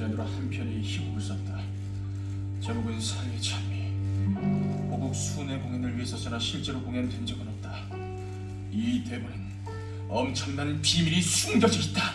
대전으로 한편의 희곡을 썼다. 제목은 사의 찬미. 보국 순회 공연을 위해서서나 실제로 공연된 적은 없다. 이 대본은 엄청난 비밀이 숨겨져 있다.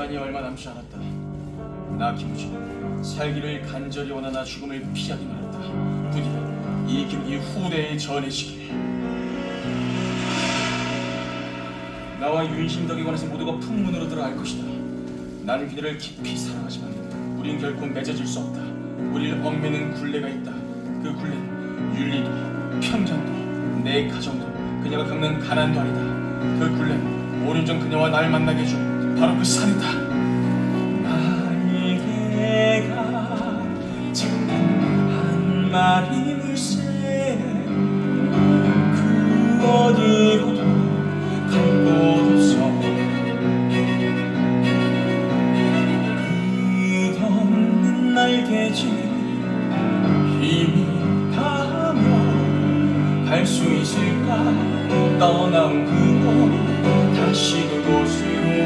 시간이 얼마 남지 않았다. 나 김우진은 살기를 간절히 원하나 죽음을 피하기만 했다. 부디 이 기운이 후대에 전해지길. 나와 윤심덕에 관해서 모두가 풍문으로 들어 알 것이다. 나는 그녀를 깊이 사랑하지만 우린 결코 맺어질 수 없다. 우릴 얽매는 굴레가 있다. 그 굴레는 윤리도, 편견도, 내 가정도, 그녀가 겪는 가난도 아니다. 그 굴레는 5년 전 그녀와 날 만나게 해준 바로 그 산이다. 날개가 한 마리 물새 그 어디로도 갈곳 없어. 끝없는 날개지 힘이 닿으면 갈 수 있을까? 떠나온 그곳 다시 그곳으로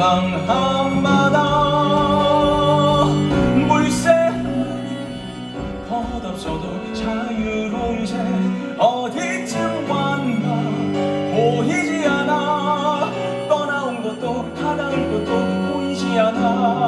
땅 한마다 물새 덧없어도 자유로운 새 어디쯤 왔나 보이지 않아. 떠나온 것도 다다올 것도 보이지 않아.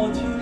好听